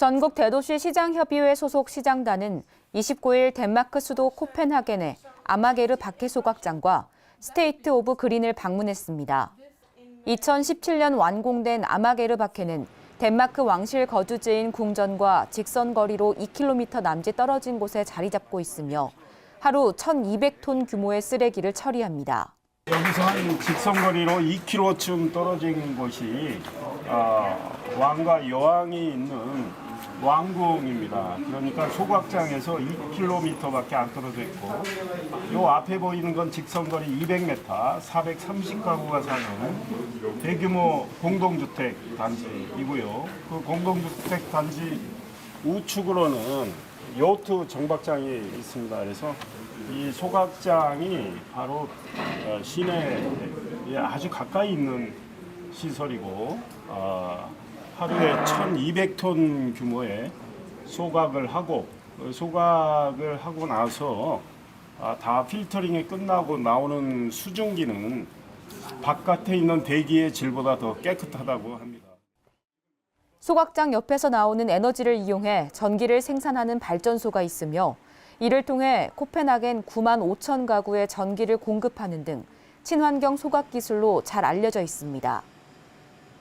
전국 대도시 시장협의회 소속 시장단은 29일 덴마크 수도 코펜하겐의 아마게르 박해 소각장과 스테이트 오브 그린을 방문했습니다. 2017년 완공된 아마게르 박해는 덴마크 왕실 거주지인 궁전과 직선 거리로 2km 남짓 떨어진 곳에 자리 잡고 있으며 하루 1,200톤 규모의 쓰레기를 처리합니다. 여기서 한 직선 거리로 2km쯤 떨어진 곳이 아, 왕과 여왕이 있는 왕궁입니다. 그러니까 소각장에서 2km밖에 안 떨어져 있고 요 앞에 보이는 건 직선거리 200m, 430가구가 사는 대규모 공동주택 단지이고요. 그 공동주택 단지 우측으로는 요트 정박장이 있습니다. 그래서 이 소각장이 바로 어, 시내에 아주 가까이 있는 시설이고 어, 하루에 1,200톤 규모의 소각을 하고 그 소각을 하고 나서 아, 다 필터링이 끝나고 나오는 수증기는 바깥에 있는 대기의 질보다 더 깨끗하다고 합니다. 소각장 옆에서 나오는 에너지를 이용해 전기를 생산하는 발전소가 있으며 이를 통해 코펜하겐 9만 5천 가구에 전기를 공급하는 등 친환경 소각 기술로 잘 알려져 있습니다.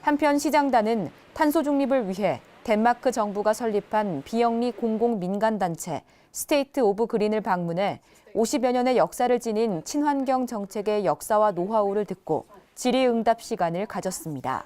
한편 시장단은 탄소 중립을 위해 덴마크 정부가 설립한 비영리 공공 민간 단체 스테이트 오브 그린을 방문해 50여 년의 역사를 지닌 친환경 정책의 역사와 노하우를 듣고 질의응답 시간을 가졌습니다.